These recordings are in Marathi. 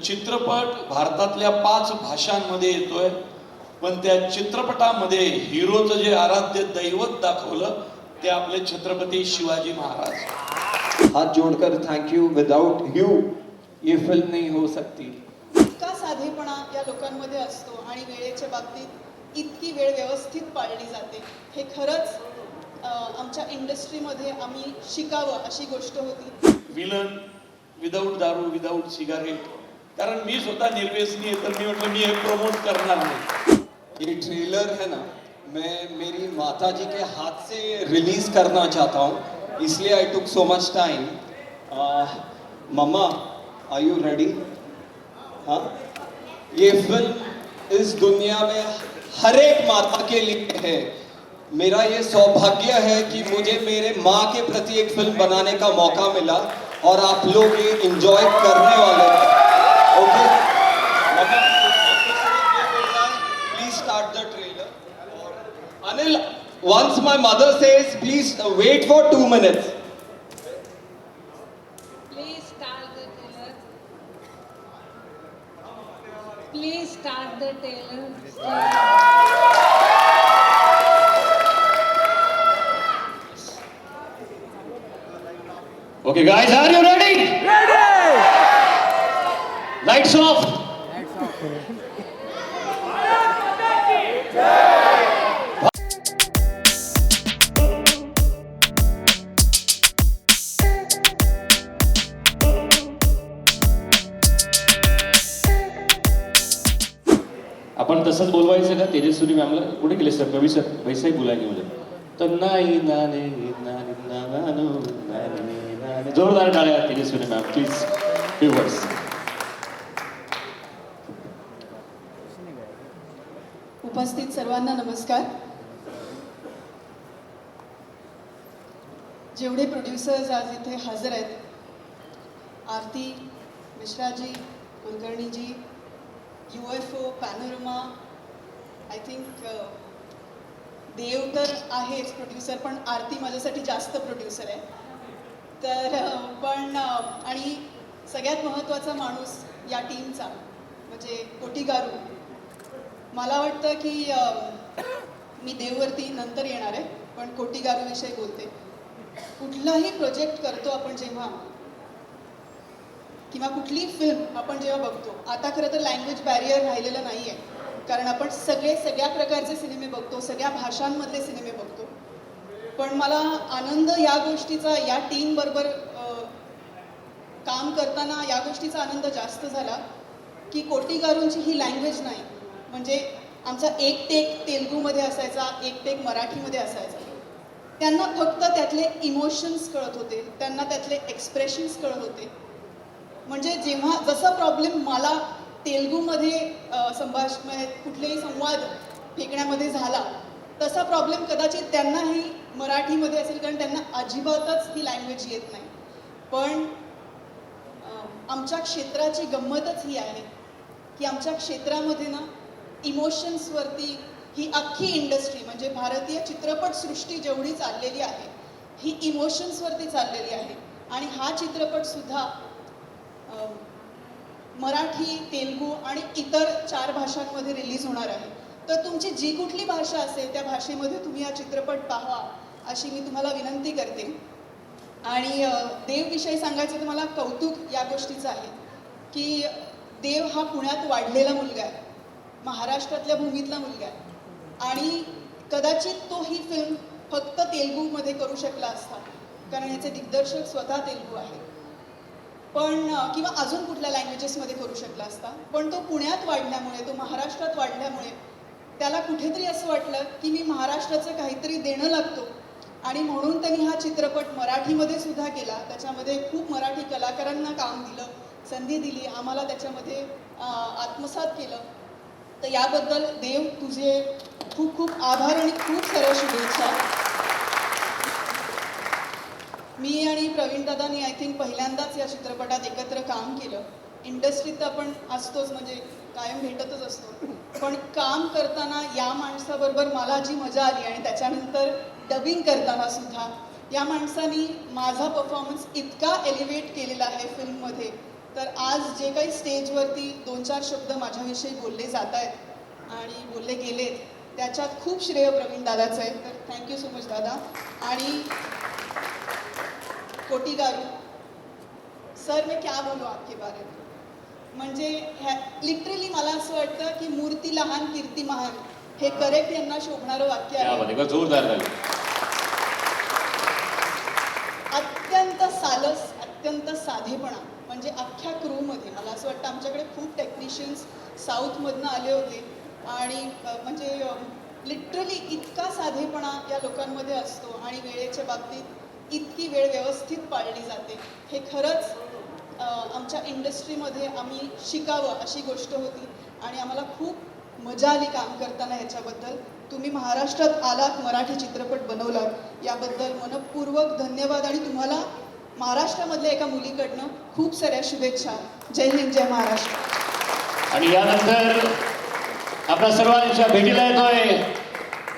तर चित्रपट भारतातल्या पाच भाषांमध्ये येतोय. पण त्या चित्रपटामध्ये हिरोचं जे आराध्य दैवत दाखवलं ते आपले छत्रपती शिवाजी महाराज. हाथ जोड़कर थैंक यू विदाउट यू ये फिल्म नहीं हो सकती इतका साधेपणा या लोकांमध्ये असतो आणि वेळेच्या बाबतीत इतकी वेळ व्यवस्थित पाळली जाते. हे खरंच आमच्या इंडस्ट्रीमध्ये आम्ही शिकावं अशी गोष्ट होती. विलन विदाऊट दारू विदाऊट सिगारेट कारण मी स्वतः निर्व्यसनी आहे तर मी म्हटलं, मी हे प्रमोट करणार नाही. ये ट्रेलर है ना, मैं मेरी माता जी के हाथ से रिलीज़ करना चाहता हूँ, इसलिए I took so much time mamma are you ready हाँ? ये फ़िल्म इस दुनिया में हर एक माता के लिए है। मेरा ये सौभाग्य है कि मुझे मेरे माँ के प्रति एक फ़िल्म बनाने का मौका मिला, और आप लोग ये इंजॉय करने वाले हैं। Okay. Please start the trailer. Anil, once my mother says, please uh, wait for two minutes. Please start the trailer. Please start the trailer. Okay, guys, are you ready? Lights off आपण तसंच बोलवायचं का? तेजस्वी मॅमला कुठे गेले सर कवी सर वैसाही बोलायचे म्हणजे तर नाही ना जोरदार टाळ्या Tejaswi ma'am please few words उपस्थित सर्वांना नमस्कार. जेवढे प्रोड्युसर्स आज इथे हजर आहेत Aarti Mishraji Kulkarniji U F O Panorama I think देव तर आहेच प्रोड्युसर पण आरती माझ्यासाठी जास्त प्रोड्युसर आहे. तर uh, पण uh, आणि सगळ्यात महत्त्वाचा माणूस या टीमचा म्हणजे कोटीगारू मला वाटतं की मी देववरती नंतर येणार आहे पण कोटीगारूविषयी बोलते. कुठलाही प्रोजेक्ट करतो आपण जेव्हा किंवा कुठली फिल्म आपण जेव्हा बघतो आता खरं तर लँग्वेज बॅरियर राहिलेलं नाही आहे कारण आपण सगळे सगळ्या प्रकारचे सिनेमे बघतो सगळ्या भाषांमधले सिनेमे बघतो. पण मला आनंद या गोष्टीचा या टीमबरोबर काम करताना या गोष्टीचा आनंद जास्त झाला की कोटीगारूंची ही लँग्वेज नाही. म्हणजे आमचा एक टेक तेलगूमध्ये असायचा एक टेक मराठीमध्ये असायचा. त्यांना फक्त त्यातले इमोशन्स कळत होते त्यांना त्यातले एक्सप्रेशन्स कळत होते. म्हणजे जेव्हा जसा प्रॉब्लेम मला तेलगूमध्ये संभाष म्हणजे कुठलेही संवाद फेकण्यामध्ये झाला तसा प्रॉब्लेम कदाचित त्यांनाही मराठीमध्ये असेल कारण त्यांना अजिबातच ही लँग्वेज येत नाही. पण आमच्या क्षेत्राची गंमतच ही आहे की आमच्या क्षेत्रामध्ये ना इमोशन्सवरती ही अख्खी इंडस्ट्री म्हणजे भारतीय चित्रपटसृष्टी जेवढी चाललेली आहे ही इमोशन्सवरती चाललेली आहे. आणि हा चित्रपटसुद्धा मराठी तेलगू आणि इतर चार भाषांमध्ये रिलीज होणार आहे. तर तुमची जी कुठली भाषा असेल त्या भाषेमध्ये तुम्ही हा चित्रपट पाहा अशी मी तुम्हाला विनंती करते. आणि देवविषयी सांगायचं तर मला कौतुक या गोष्टीचं आहे की देव हा पुण्यात वाढलेला मुलगा आहे. महाराष्ट्रातल्या भूमीतला मुलगा आहे. आणि कदाचित तो ही फिल्म फक्त तेलगूमध्ये करू शकला असता कारण याचे दिग्दर्शक स्वतः तेलगू आहे पण किंवा अजून कुठल्या लँग्वेजेसमध्ये करू शकला असता पण तो पुण्यात वाढल्यामुळे तो महाराष्ट्रात वाढल्यामुळे त्याला कुठेतरी असं वाटलं की मी महाराष्ट्राचं काहीतरी देणं लागतो. आणि म्हणून त्यांनी हा चित्रपट मराठीमध्ये सुद्धा केला. त्याच्यामध्ये खूप मराठी कलाकारांना काम दिलं संधी दिली आम्हाला त्याच्यामध्ये आत्मसात केलं. तर याबद्दल देव तुझे खूप खूप आभार आणि खूप सर्व शुभेच्छा. मी आणि प्रवीण दादानी आय थिंक पहिल्यांदाच या चित्रपटात एकत्र काम केलं. इंडस्ट्रीत तर आपण असतोच म्हणजे कायम भेटतच असतो. पण काम करताना या माणसाबरोबर मला जी मजा आली आणि त्याच्यानंतर डबिंग करताना सुद्धा या माणसानी माझा परफॉर्मन्स इतका एलिव्हेट केलेला आहे फिल्ममध्ये तर आज जे काही स्टेजवरती दोन चार शब्द माझ्याविषयी बोलले जात आहेत आणि बोलले गेलेत त्याच्यात खूप श्रेय प्रवीण दादाचं आहे. तर थँक्यू सो मच दादा. आणि कोटी गारू. सर मैं क्या बोलू आपके बारे में? म्हणजे ह्या लिटरली मला असं वाटतं की मूर्ती लहान कीर्ती महान हे करेक्ट यांना शोभणारं वाक्य आहे. जोरदार अत्यंत सालस अत्यंत साधेपणा. म्हणजे अख्ख्या क्रूमध्ये मला असं वाटतं आमच्याकडे खूप टेक्निशियन्स साऊथमधनं आले होते. आणि म्हणजे लिटरली इतका साधेपणा या लोकांमध्ये असतो आणि वेळेच्या बाबतीत इतकी वेळ व्यवस्थित पाळली जाते. हे खरंच आमच्या इंडस्ट्रीमध्ये आम्ही शिकावं अशी गोष्ट होती. आणि आम्हाला खूप मजा आली काम करताना ह्याच्याबद्दल. तुम्ही महाराष्ट्रात आलात मराठी चित्रपट बनवलात. याबद्दल मनपूर्वक धन्यवाद आणि तुम्हाला महाराष्ट्रामधल्या एका मुलीकडनं खूप साऱ्या शुभेच्छा. जय हिंद जय महाराष्ट्र. आणि यानंतर आपल्या सर्वांच्या भेटीला येतोय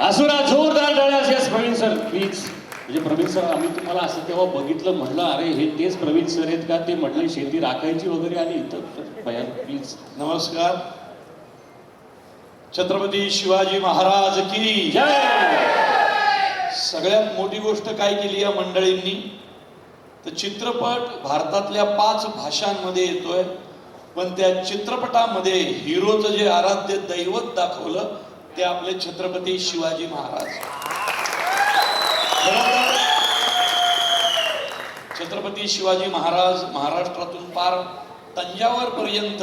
असुरा जोरदार डळ्यास येस प्रवीण सर. प्लीज म्हणजे प्रवीण सर आम्ही तुम्हाला असं तेव्हा बघितलं म्हणलं अरे हे तेच प्रवीण सर आहेत का? ते म्हटले शेती राखायची वगैरे आणि इथं भयान. प्लीज नमस्कार. छत्रपती शिवाजी महाराज की जय! सगळ्यात मोठी गोष्ट काय केली या मंडळींनी? तर चित्रपट भारतातल्या पाच भाषांमध्ये येतोय. पण त्या चित्रपटामध्ये हिरोचं जे आराध्य दैवत दाखवलं ते आपले छत्रपती शिवाजी महाराज. छत्रपती शिवाजी महाराज महाराष्ट्रातून पार तंजावर पर्यंत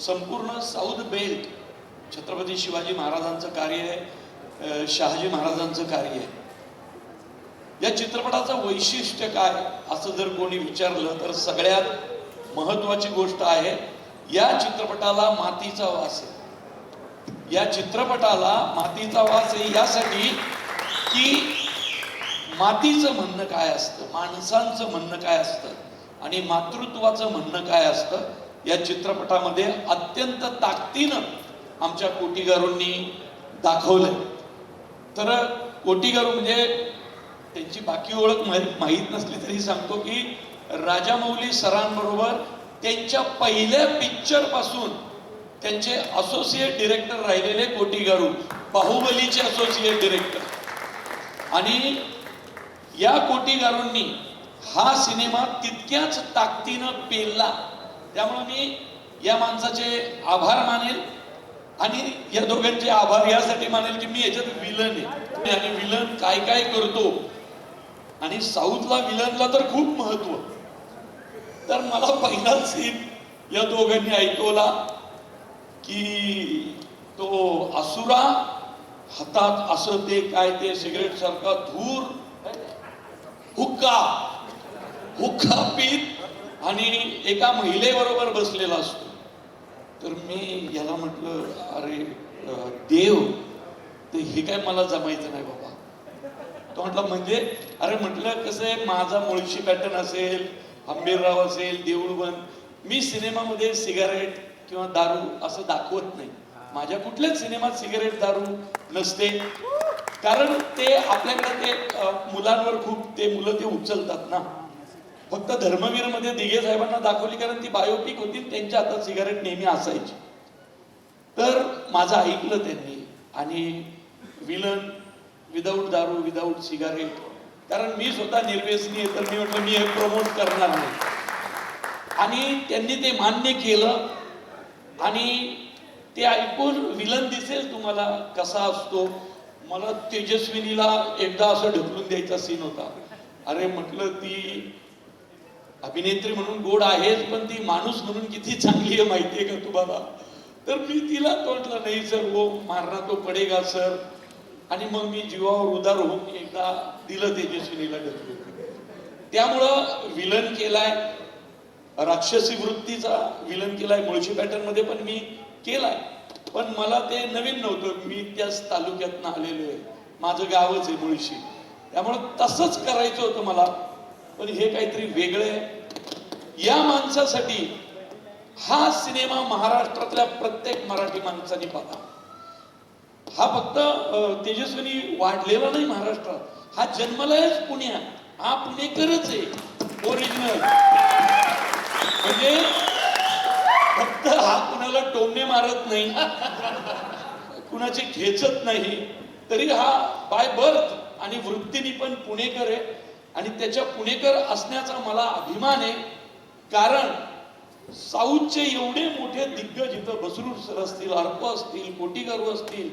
संपूर्ण साऊथ बेल्ट छत्रपती शिवाजी महाराजांचं कार्य आहे शहाजी महाराजांचं कार्य आहे. या चित्रपटाचं वैशिष्ट्य काय असं जर कोणी विचारलं तर सगळ्यात महत्वाची गोष्ट आहे या चित्रपटाला मातीचा वास आहे. या चित्रपटाला मातीचा वास आहे यासाठी की मातीचं म्हणणं काय असतं माणसांचं म्हणणं काय असतं आणि मातृत्वाचं म्हणणं काय असतं या चित्रपटामध्ये अत्यंत ताकदीनं आमच्या कोटीगारूंनी दाखवलंय. तर कोटीगारू म्हणजे त्यांची बाकी ओळख माहीत नसली तरी सांगतो की राजामौली सरांबरोबर त्यांच्या पहिल्या पिक्चरपासून त्यांचे असोसिएट डिरेक्टर राहिलेले कोटीगारू बाहुबलीचे असोसिएट डिरेक्टर आणि या कोटीगारूंनी हा सिनेमा तितक्याच ताकदीनं पेलला. त्यामुळे मी या माणसाचे आभार मानेल आणि या दोघांचे आभार यासाठी मानेल की मी याच्यात विलन आहे. आणि विलन काय काय करतो आणि साऊथला विलनला तर खूप महत्त्व. तर मला पहिला सीन या दोघांनी ऐकवला की तो असुरा हातात असं ते काय ते सिगरेट सारखा धूर हुक्का हुक्का पीत आणि एका महिलेबरोबर बसलेला असतो. तर मी याला म्हटलं अरे देव तर हे काय मला जमायचं नाही बाबा. तो म्हटलं म्हणजे? अरे म्हटलं कसं आहे माझा मुळशी पॅटर्न असेल आंबेरराव असेल देऊळबंद मी सिनेमामध्ये सिगारेट किंवा दारू असं दाखवत नाही. माझ्या कुठल्याच सिनेमात सिगारेट दारू नसते. कारण ते आपल्याकडे ते मुलांवर खूप ते मुलं ते उचलतात ना. फक्त धर्मवीरमध्ये दिघे साहेबांना दाखवली कारण ती बायोपिक होती त्यांच्या हातात सिगारेट नेहमी असायची. तर माझं ऐकलं त्यांनी आणि विलन विदाऊट दारू विदाऊट सिगारेट कारण मी स्वतः निर्व्यसनी आहे तर मी म्हटलं मी हे प्रमोट करणार नाही. आणि त्यांनी ते मान्य केलं. आणि ते ऐकून विलन दिसेल तुम्हाला कसा असतो. मला तेजस्विनीला एकदा असं ढकलून द्यायचा सीन होता. अरे म्हटलं ती अभिनेत्री म्हणून गोड आहेच पण ती माणूस म्हणून किती चांगली आहे माहिती आहे का तुम्हाला? तर मी तिला तोटलं नाही सर हो मारना तो पडेगा सर आणि मग मी जीवावर उदार होऊन एकदा दिलं तेजस्विनीला ढकलून त्यामुळं विलन केलाय राक्षसी वृत्तीचा विलन केलाय मुळशी पॅटर्नमध्ये पण मी केलाय. पण मला ते नवीन नव्हतं. मी त्याच तालुक्यातनं आलेलो आहे. माझं गावच आहे मुळशी. त्यामुळं तसंच करायचं होतं मला. पण हे काहीतरी वेगळं आहे. या माणसासाठी हा सिनेमा महाराष्ट्रातल्या प्रत्येक मराठी माणसाने पाहता हा फक्त अं, तेजस्विनी वाढलेला नाही महाराष्ट्रात. हा जन्मलायच पुण्यात हा पुणेकरच आहे. ओरिजिनल म्हणजे फक्त हा कुणाला टोमणे मारत नाही. कुणाची खेचत नाही. तरी हा बाय बर्थ आणि वृत्तीने पण पुणेकर आहे. आणि त्याच्या पुणेकर असण्याचा मला अभिमान आहे. कारण साऊथचे एवढे मोठे दिग्गज इथं बसरूर सर असतील अर्प असतील कोटीकर असतील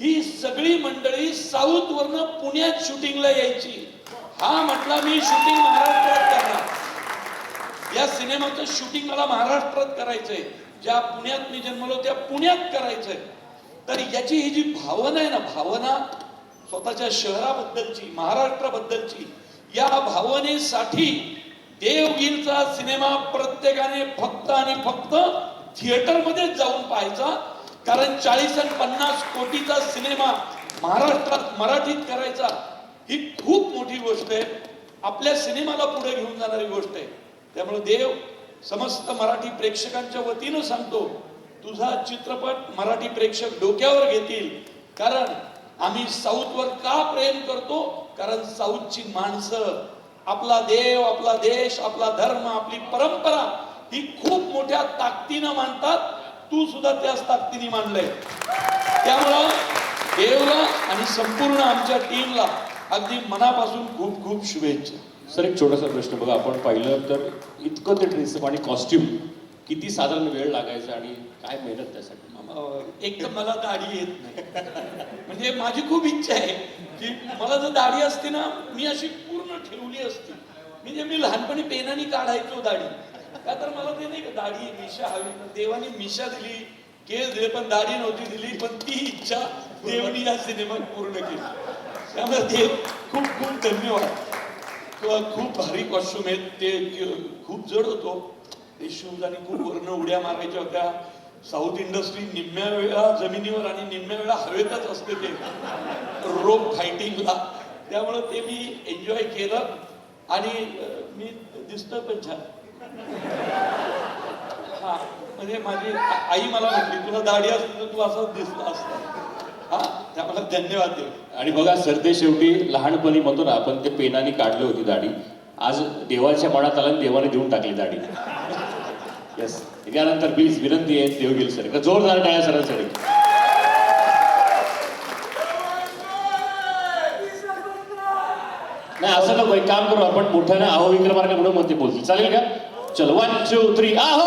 ही सगळी मंडळी साऊथ वरनं पुण्यात शूटिंगला यायची. हा म्हटला मी शूटिंग महाराष्ट्रात करणार. या सिनेमाचं शूटिंग मला महाराष्ट्रात करायचंय. ज्या पुण्यात मी जन्मलो त्या पुण्यात करायचंय. तर याची ही जी भावना आहे ना भावना स्वतःच्या शहराबद्दलची महाराष्ट्राबद्दलची या भावनेसाठी देवगीरचा सिनेमा प्रत्येकाने फक्त आणि फक्त थिएटरमध्येच जाऊन पाहायचा. कारण चाळीस आणि पन्नास कोटीचा सिनेमा महाराष्ट्रात मराठीत करायचा ही खूप मोठी गोष्ट आहे. आपल्या सिनेमाला पुढे घेऊन जाणारी गोष्ट आहे. त्यामुळे देव समस्त मराठी प्रेक्षकांच्या वतीनं सांगतो तुझा चित्रपट मराठी प्रेक्षक डोक्यावर घेतील. कारण आम्ही साऊथवर का प्रेम करतो? कारण साऊथची माणसं आपला देव आपला देश आपला धर्म आपली परंपरा ही खूप मोठ्या ताकदीनं मानतात. तू सुद्धा त्याच ताकदीने मांडलंय. त्यामुळं देवला आणि संपूर्ण आमच्या टीमला अगदी मनापासून खूप खूप शुभेच्छा. सर एक छोटासा प्रश्न बघा आपण पाहिलं तर इतकं ते ड्रेसअप आणि कॉस्ट्युम किती साधारण वेळ लागायचा आणि काय मेहनत त्यासाठी? एक तर मला दाढी येत नाही. म्हणजे माझी खूप इच्छा आहे की मला जर दाढी असते ना मी अशी पूर्ण ठेवली असती. म्हणजे मी लहानपणी पेनाने काढायचो दाढी. का तर मला ते नाही का दाढी मिशा हवी. देवाने मिशा दिली केस दिले पण दाढी नव्हती दिली पण ती इच्छा देवाने या सिनेमात पूर्ण केली. त्यामुळे देव खूप खूप धन्यवाद. खूप भारी कॉस्ट्युम आहेत. ते खूप जड होतो. ते शूज आणि खूप वर्ण उड्या मारायच्या होत्या. साऊथ इंडस्ट्री निम्म्या वेळा जमिनीवर आणि निम्म्या वेळा हवेतच असते ते. रोप फायटिंगला त्यामुळं ते मी एन्जॉय केलं. आणि मी दिसतं पण छान. हा म्हणजे माझी आई मला म्हटली तुला दाढी असली तर तू असं दिसत असत. हा मला धन्यवाद दे आणि बघा सरते शेवटी लहानपणी म्हणतो ना आपण ते पेनाने काढली होती दाढी. आज देवाच्या मनात आला आणि देवाने देऊन टाकली दाढी. येस यानंतर प्लीज विनंती आहे देवगिल सर जोरदार टाळ्या सरांसाठी. नाही असं नको एक काम करू आपण मोठ्याने अहो विक्रमार्ग म्हणून म्हणते बोलतील. चालेल का? चलो वन टू थ्री आहो!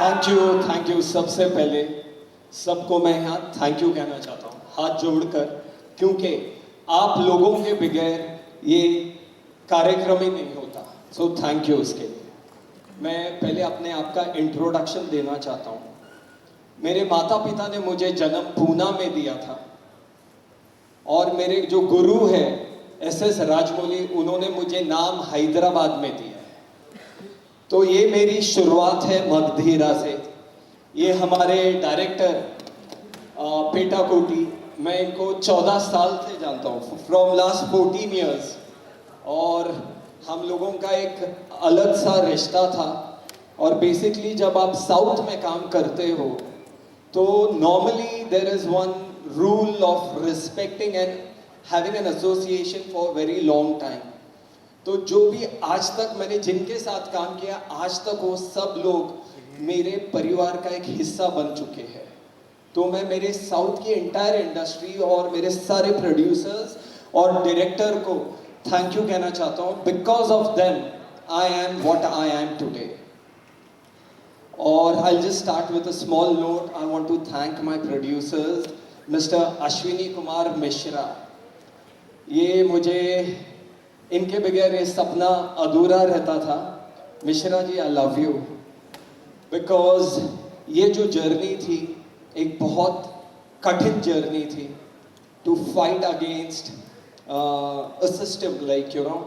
थैंक यू थैंक यू सबसे पहले सबको मैं यहाँ थैंक यू कहना चाहता हूँ। हाथ जोड़कर, क्योंकि आप लोगों के बगैर ये कार्यक्रम ही नहीं होता। सो थैंक यू उसके लिए। मैं पहले अपने आप का इंट्रोडक्शन देना चाहता हूँ। मेरे माता पिता ने मुझे जन्म पूना में दिया था। और मेरे जो गुरु है एस एस राजमौली, उन्होंने मुझे नाम हैदराबाद में दिया तो ये मेरी शुरुआत है मगधीरा से। ये हमारे डायरेक्टर पेटा कोटी, मैं इनको 14 साल से जानता हूँ फ्रॉम लास्ट फोर्टीन ईयर्स और हम लोगों का एक अलग सा रिश्ता था। और बेसिकली जब आप साउथ में काम करते हो तो normally there is one rule of respecting and having an association for very long time तो जो भी आज तक मैंने जिनके साथ काम किया, आज तक वो सब लोग मेरे परिवार का एक हिस्सा बन चुके हैं। तो मैं मेरे साउथ की एंटायर इंडस्ट्री और मेरे सारे प्रोड्यूसर्स और डायरेक्टर को थैंक यू कहना चाहता हूँ। Because of them I am what I am today और I just start with a small note I want to thank my producers mister Ashwini Kumar Mishra ये मुझे इनके बगैर ये सपना अधूरा रहता था। Mishra ji I love you because ये जो जर्नी थी, एक बहुत कठिन जर्नी थी to fight against assistive like you know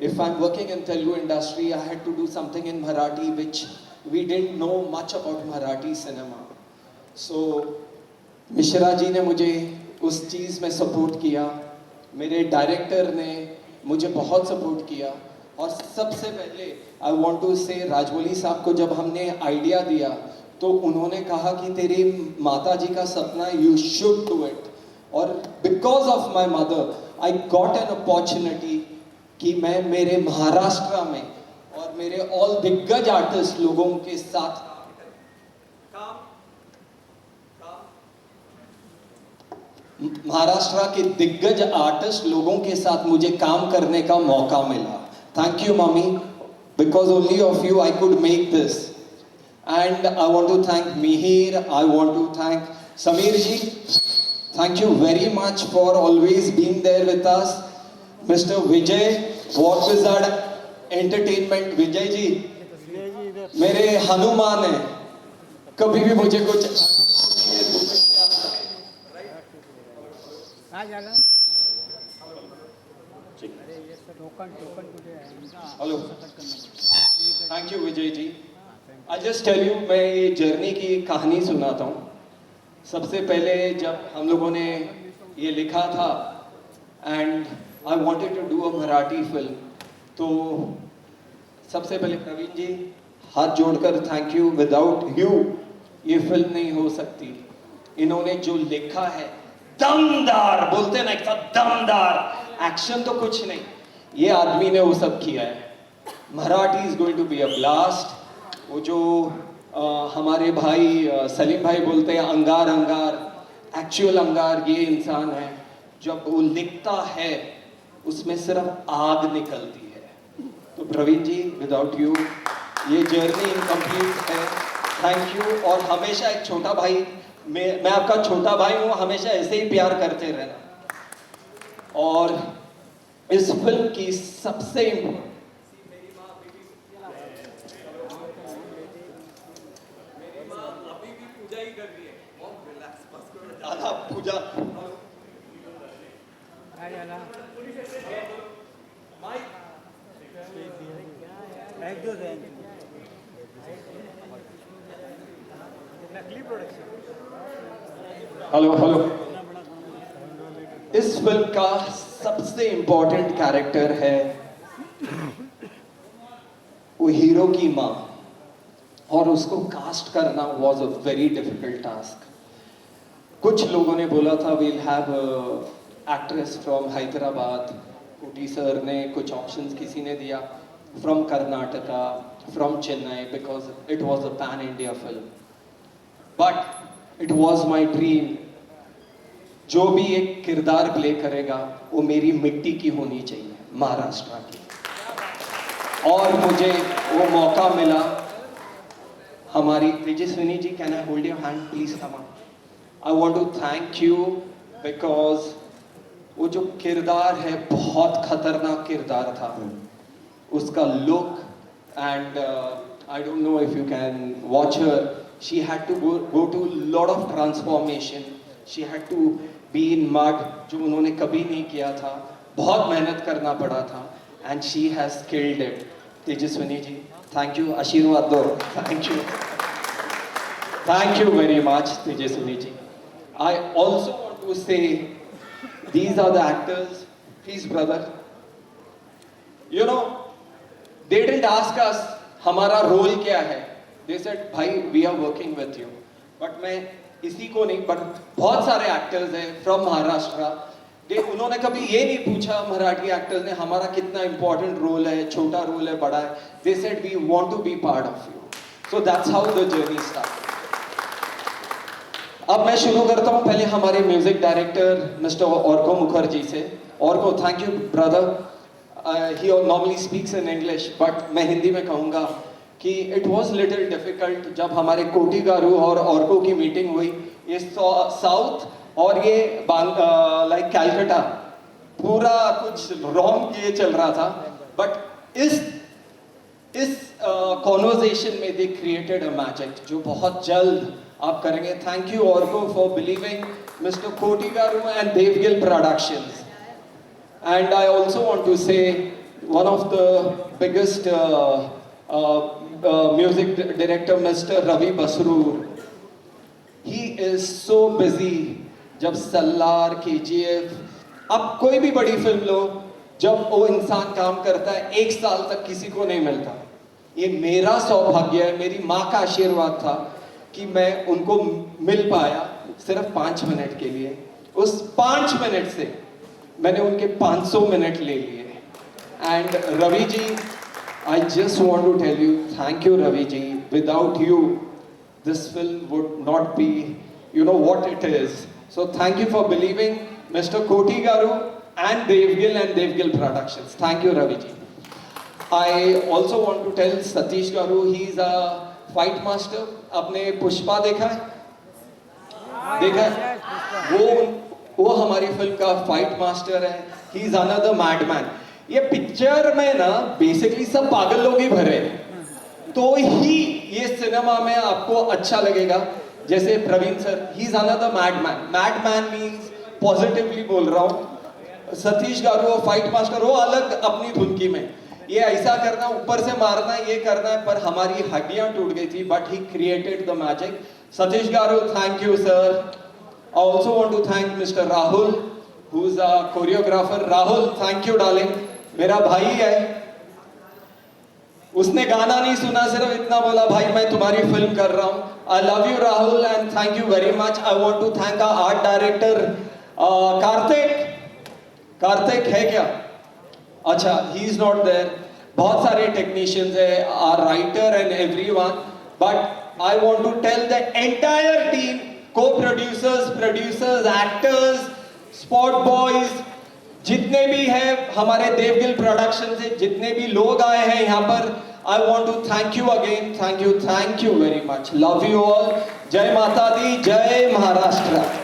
if I am working in Telugu industry I had to do something in Marathi which we didn't know much about Marathi cinema so Mishra ji ने मुझे उस चीज़ में सपोर्ट किया। मेरे डायरेक्टर ने मुझे बहुत सपोर्ट किया और सबसे पहले I want to say Rajamouli साहब को जब हमने आइडिया दिया तो उन्होंने कहा कि तेरी माता जी का सपना यू शुड डू इट और because of my mother I got an opportunity कि मैं मेरे महाराष्ट्र में और मेरे ऑल दिग्गज आर्टिस्ट लोगों के साथ महाराष्ट्र के दिग्गज आर्टिस्ट लोगों के साथ मुझे काम करने का मौका मिला। Thank you mummy because only of you I could make this and I want to thank Mihir I want to thank Sameer ji thank you very much for always being there with us mister Vijay what wizard entertainment Vijay ji मेरे हनुमान है। कभी भी मुझे कुछ काय झालं टोकन टोकन कुठे आहे hello. Thank you Vijay ji I just tell you मैं ये जर्नी की कहानी सुनाता हूँ। सबसे पहले जब हम लोगों ने ये लिखा था and I wanted to do a Marathi film तो सबसे पहले प्रवीण जी हाथ जोड़कर थैंक यू विदाउट यू ये फ़िल्म नहीं हो सकती। इन्होंने जो लिखा है दमदार बोलते ना एक साथ दमदार। एक्शन तो कुछ नहीं। ये आदमी ने वो सब किया है। Marathi is going to be a blast वो जो अ, हमारे भाई अ, सलीम भाई बोलते हैं अंगार अंगार एक्चुअल अंगार ये इंसान है। जब वो लिखता है उसमें सिर्फ़ आग निकलती है। तो प्रवीण जी विदाउट यू ये जर्नी इनकम्प्लीट है। थैंक यू और हमेशा एक छोटा भाई मैं मैं आपका छोटा भाई हूँ हमेशा ऐसे ही प्यार करते रहना। और इस फ़िल्म की सबसे इम्पोर्टेंट दादा पूजा एक दिवस आहे नकली प्रोडक्शन हेलो हेलो इस फ़िल्म का सबसे इम्पोर्टेंट कैरेक्टर है वो हीरो की माँ। और उसको कास्ट करना was a very difficult task कुछ लोगों ने बोला था we'll have actress from Hyderabad Koti sir ने कुछ ऑप्शंस किसी ने दिया from Karnataka from Chennai because it was a pan India film but it was my dream जो भी एक किरदार प्ले करेगा, वो मेरी मिट्टी की होनी चाहिए, महाराष्ट्र की। और मुझे वो मौका मिला। हमारी Tejaswini ji can I hold your hand please come I want to thank you because वो जो किरदार है, बहुत खतरनाक किरदार था। उसका look and I don't know if you can watch her she had to go to lot of transformation she had to be in mud जो उन्होंने कभी नहीं किया था। बहुत मेहनत करना पड़ा था। And she has killed it Tejaswini ji thank you आशीर्वाद दो। Thank you thank you very much Tejaswini ji. I also want to say these are the actors his brother. You know, they didn't ask us, हमारा रोल क्या है? They said भाई we are working with you. But मैं इसी को नहीं, but बहुत सारे एक्टर्स हैं फ्रॉम महाराष्ट्र दे उन्होंने कभी ये नहीं पूछा, मराठी एक्टर्स ने, हमारा कितना इंपॉर्टेंट रोल है, छोटा रोल है, बड़ा है? They said we want to be part of you so that's how the journey start अब मैं शुरू करता हूँ पहले हमारे music director mister Arko Mukherjee say. Arko thank you brother he normally speaks in English but मैं हिंदी में कहूँगा। कि इट वॉज़ लिटिल डिफ़िकल्ट जब हमारे कोटी गारू और औरको की मीटिंग हुई। ये साउथ और ये लाइक कैलकटा पूरा कुछ रॉन्ग ये चल रहा था। बट इस इस कॉन्वर्जेशन में दे क्रिएटेड अ मैजिक जो बहुत जल्द आप करेंगे। Thank you Arko for believing mister Koti garu and Devgill productions and I also want to say one of the biggest music director mister Ravi Basrur he is so busy जब सल्लार के जी एफ़ अब कोई भी बड़ी फ़िल्म लो, जब वो इंसान काम करता है, एक साल तक किसी को नहीं मिलता। ये मेरा सौभाग्य है, मेरी माँ का आशीर्वाद था कि मैं उनको मिल पाया सिर्फ़ पाँच मिनट के लिए। उस पाँच मिनट से मैंने उनके 500 मिनट ले लिए। And Ravi ji I just want to tell you, thank you, Ravi ji. Without you, this film would not be, you know, what it is. So thank you for believing Mr. Koti Garu and Devgil and Devgil Productions. Thank you, Ravi ji. I also want to tell Satish Garu, he's a fight master. आपने पुष्पा देखा है देखा है वो वो हमारी फिल्म का फाइट मास्टर है ही इज अनदर मैडमैन ये पिक्चर में ना बेसिकली सब पागल लोग ही भरे तो ही ये सिनेमा में आपको अच्छा लगेगा जैसे Praveen sir he is another madman madman means positively बोल रहा हूँ सतीश गारू और फाइट मास्टर वो अलग अपनी धुनकी में ये ऐसा करना ऊपर से मारना ये करना है पर हमारी हड्डियाँ टूट गई थी but he created the magic Satish garu thank you sir want to thank Mr. Rahul, who's a choreographer. Rahul, thank you, darling. मेरा भाई है। उसने गाना नहीं सुना, सिर्फ़ इतना बोला, भाई, मैं तुम्हारी फ़िल्म कर रहा हूँ। I love you Rahul and thank you very much I want to thank art director Kartik Kartik है क्या? अच्छा ही इज़ नॉट देयर बहुत सारे टेक्नीशियंस है are writer and everyone but I want to tell the entire team को producers producers actors spot boys जितने भी है हमारे देवगिल प्रोडक्शन से, जितने भी लोग आए हैं यहाँ पर I want to thank you again thank you thank you very much love you all जय माता दी, जय महाराष्ट्र.